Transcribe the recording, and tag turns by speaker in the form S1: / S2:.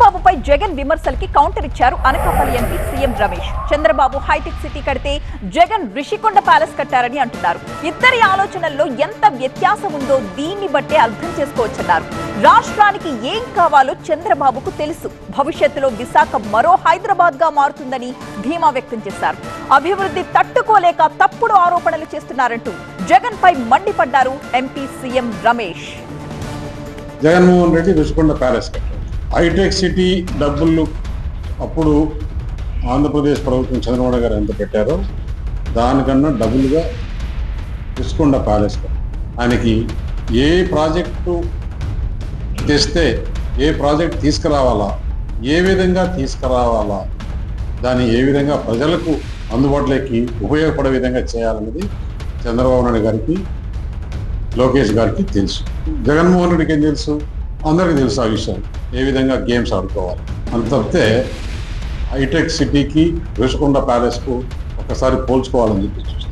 S1: చంద్రబాబుపై జగన్ విమర్శలకి కౌంటర్ ఇచ్చారు Anakapalli MP CM Ramesh. Chandrababu hitech city కడితే జగన్ రిషికొండ ప్యాలెస్ కట్టారని అంటున్నారు. ఇద్దరి ఆలోచనల్లో ఎంత వ్యత్యాసం ఉందో దీన్ని బట్టే అర్థం చేసుకోవచ్చన్నారు. రాష్ట్రానికి ఏం కావాలో చంద్రబాబుకు తెలుసు. భవిష్యత్తులో విశాఖ మరో హైదరాబాద్గా మారుతుందని ధీమా వ్యక్తం చేశారు. అభివృద్ధి తట్టుకోలేక తప్పుడు ఆరోపణలు చేస్తున్నారంటూ జగన్ పై మండిపడ్డారు MP CM Ramesh.
S2: Jaganmohan Reddy Rushikonda palace కట్టారు. హైటెక్ సిటీ డబ్బులు అప్పుడు ఆంధ్రప్రదేశ్ ప్రభుత్వం చంద్రబాబు గారు ఎంత పెట్టారో దానికన్నా డబుల్గా రుషికొండ ప్యాలెస్ ఆయనకి ఏ ప్రాజెక్టు తెస్తే ఏ ప్రాజెక్ట్ తీసుకురావాలా ఏ విధంగా తీసుకురావాలా దాన్ని ఏ విధంగా ప్రజలకు అందుబాటులోకి ఉపయోగపడే విధంగా చేయాలన్నది చంద్రబాబు నాయుడు గారికి లోకేష్ గారికి తెలుసు. జగన్మోహన్ రెడ్డికి ఏం తెలుసు? అందరికీ తెలుసు ఆ విషయం ఏ విధంగా గేమ్స్ ఆడుకోవాలి? అంత తప్పితే హైటెక్ సిటీకి రుషికొండ ప్యాలెస్కు ఒకసారి పోల్చుకోవాలని చెప్పి